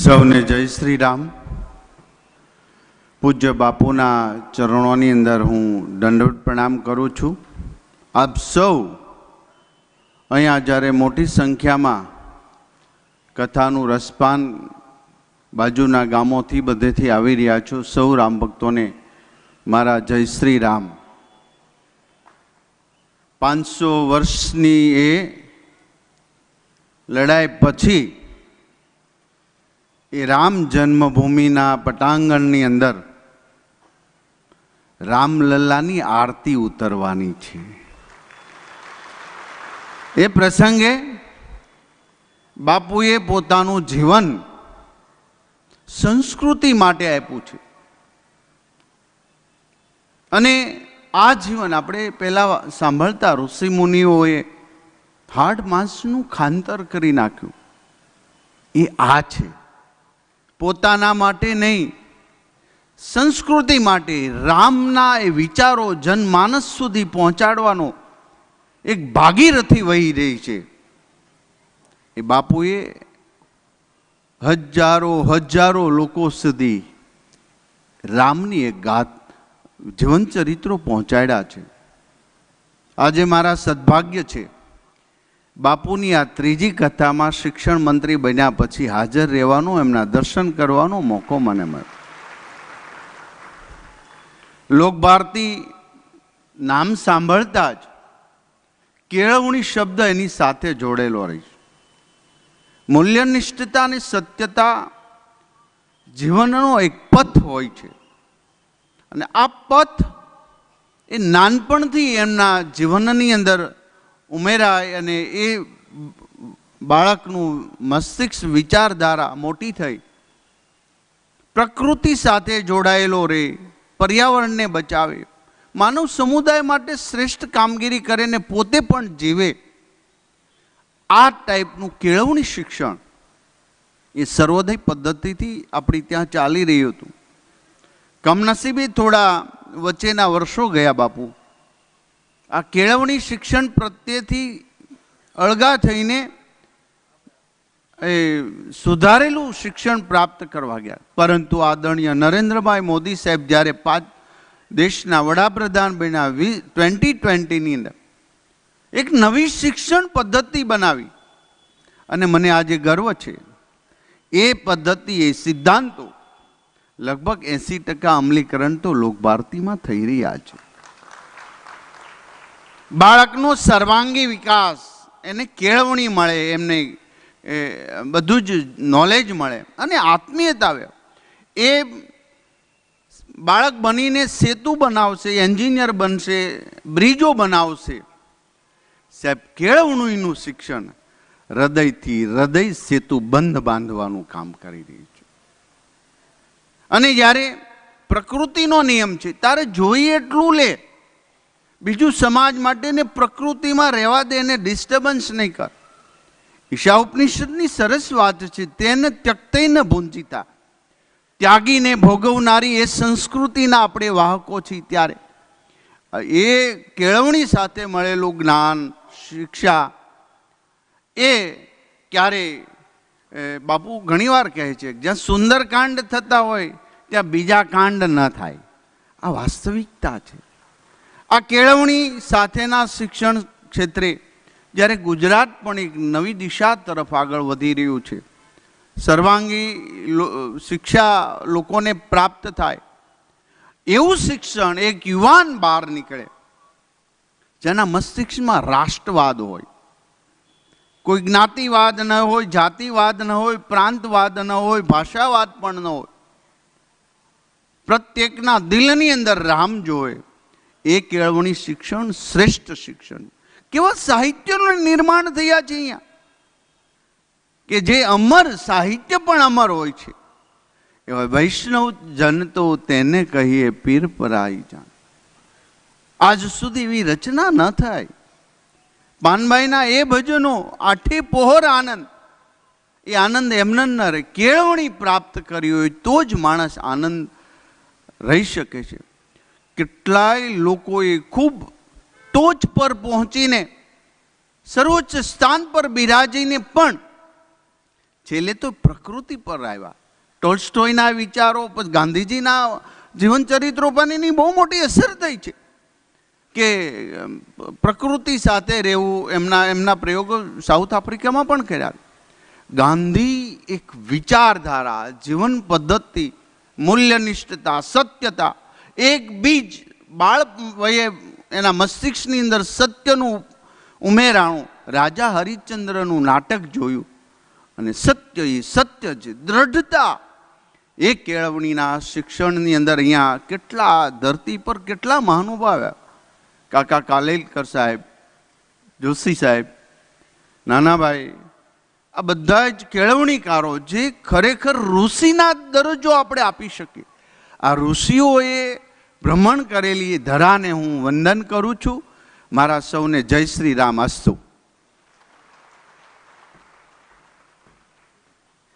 સૌને જય શ્રી રામ. પૂજ્ય બાપુના ચરણોની અંદર હું દંડવત પ્રણામ કરું છું. આપ સૌ અહીંયા જ્યારે મોટી સંખ્યામાં કથાનું રસપાન બાજુના ગામોથી બધેથી આવી રહ્યા છો, સૌ રામ ભક્તોને મારા જય શ્રી રામ. પાંચસો વર્ષની એ લડાઈ પછી એ રામ જન્મભૂમિના પટાંગણની અંદર રામલલ્લાની આરતી ઉતરવાની છે. એ પ્રસંગે બાપુએ પોતાનું જીવન સંસ્કૃતિ માટે આપ્યું છે. અને આ જીવન આપણે પહેલા સાંભળતા ઋષિ મુનિઓએ હાડ માંસનું ખાંતર કરી નાખ્યું. એ આ છે. પોતાના માટે નહીં, સંસ્કૃતિ માટે રામના એ વિચારો જનમાનસ સુધી પહોંચાડવાનો એક ભાગીરથી વહી રહી છે. એ બાપુએ હજારો હજારો લોકો સુધી રામની એક ગાત, જીવન ચરિત્રો પહોંચાડ્યા છે. આજે મારા સદભાગ્ય છે. બાપુની આ ત્રીજી કથામાં શિક્ષણ મંત્રી બન્યા પછી હાજર રહેવાનો, એમના દર્શન કરવાનો મોકો મને મળ્યો. લોકભારતી નામ સાંભળતા જ કેળવણી શબ્દ એની સાથે જોડેલો રહી છે મૂલ્યનિષ્ઠતા અને સત્યતા જીવનનો એક પથ હોય છે. અને આ પથ એ નાનપણથી એમના જીવનની અંદર ઉમેરાય અને એ બાળકનું મસ્તિષ્ક વિચારધારા મોટી થઈ. પ્રકૃતિ સાથે જોડાયેલો રહે પર્યાવરણને બચાવે. માનવ સમુદાય માટે શ્રેષ્ઠ કામગીરી કરે ને પોતે પણ જીવે. આ ટાઈપનું કેળવણી શિક્ષણ એ સર્વોદય પદ્ધતિથી આપણી ત્યાં ચાલી રહ્યું હતું. કમનસીબે થોડા વચ્ચેના વર્ષો ગયા બાપુ. આ કેળવણી શિક્ષણ પ્રત્યેથી અળગા થઈને એ સુધારેલું શિક્ષણ પ્રાપ્ત કરવા ગયા. પરંતુ આદરણીય નરેન્દ્રભાઈ મોદી સાહેબ જ્યારે પાંચ દેશના વડાપ્રધાન બન્યા વી, ટ્વેન્ટી ટ્વેન્ટીની અંદર, એક નવી શિક્ષણ પદ્ધતિ બનાવી. અને મને આજે ગર્વ છે, એ પદ્ધતિ, એ સિદ્ધાંતો લગભગ એંસી ટકા અમલીકરણ તો લોકભારતીમાં થઈ રહ્યા છે. બાળકનો સર્વાંગી વિકાસ, એને કેળવણી મળે, એમને બધું જ નોલેજ મળે અને આત્મીયતા આવે એ બાળક બનીને સેતુ બનાવશે, એન્જિનિયર બનશે, બ્રિજો બનાવશે. સાહેબ, કેળવણીનું શિક્ષણ હૃદયથી હૃદય સેતુ બંધ બાંધવાનું કામ કરી રહ્યું છે. અને જ્યારે પ્રકૃતિનો નિયમ છે તારે જોઈએ એટલું લે બીજું, સમાજ માટે ને પ્રકૃતિમાં રહેવા દે એને ડિસ્ટર્બન્સ નહીં કર. ઈશા ઉપનિષદની સરસ વાત છે, તેને ત્યક્તઈને ભૂંજીતા. ત્યાગીને ભોગવનારી એ સંસ્કૃતિના આપણે વાહકો છીએ ત્યારે. એ કેળવણી સાથે મળેલું જ્ઞાન, શિક્ષા, એ ક્યારે બાપુ ઘણીવાર કહે છે, જ્યાં સુંદરકાંડ થતા હોય, ત્યાં બીજા કાંડ ન થાય. આ વાસ્તવિકતા છે. આ કેળવણી સાથેના શિક્ષણ ક્ષેત્રે જ્યારે ગુજરાત પણ એક નવી દિશા તરફ આગળ વધી રહ્યું છે, સર્વાંગી શિક્ષા લોકોને પ્રાપ્ત થાય, એવું શિક્ષણ એક યુવાન બહાર નીકળે, જેના મસ્તિષ્કમાં રાષ્ટ્રવાદ હોય. કોઈ જ્ઞાતિવાદ ન હોય, જાતિવાદ ન હોય, પ્રાંતવાદ ન હોય, ભાષાવાદ પણ ન હોય. પ્રત્યેકના દિલની અંદર રામ જોવે. એ કેળવણી શિક્ષણ શ્રેષ્ઠ શિક્ષણ. કેવા સાહિત્યનું નિર્માણ થયા છે અહીંયા? કે જે અમર સાહિત્ય પણ અમર હોય છે. એવા વૈષ્ણવ જન તો તેને કહીએ પીર પરાઈ જાણ આજ સુધી એવી રચના ન થાય. પાનભાઈના એ ભજનો, આઠે પહોર આનંદ. એ આનંદ એમને ન કેળવણી પ્રાપ્ત કરી હોય તો જ માણસ આનંદ રહી શકે છે. કેટલાય લોકોએ ખૂબ ટોચ પર પહોંચીને સર્વોચ્ચ સ્થાન પર બિરાજીને પણ છેલ્લે તો પ્રકૃતિ પર આવ્યા. ટોલ્સ્ટોયના વિચારો, પછી ગાંધીજીના જીવનચરિત્રો પર એની બહુ મોટી અસર થઈ છે કે પ્રકૃતિ સાથે રહેવું એમના એમના પ્રયોગો સાઉથ આફ્રિકામાં પણ કર્યા. ગાંધી એક વિચારધારા, જીવન પદ્ધતિ, મૂલ્યનિષ્ઠતા, સત્યતા એક બીજ બાળ વયે એના મસ્તિષ્કની અંદર સત્યનું ઉમેરાણું રાજા હરિશ્ચંદ્રનું નાટક જોયું. અને સત્ય એ સત્ય છે દ્રઢતા. એ કેળવણીના શિક્ષણની અંદર અહીંયા કેટલા ધરતી પર કેટલા મહાનુભાવ્યા કાકા કાલેલકર સાહેબ, જોશી સાહેબ, નાનાભાઈ, આ બધા જ કેળવણીકારો જે ખરેખર ઋષિના દરજ્જો આપણે આપી શકીએ. આ ઋષિઓએ ભ્રમણ કરેલી ધરાને હું વંદન કરું છું. મારા સૌને જય શ્રી રામ. અસ્તુ.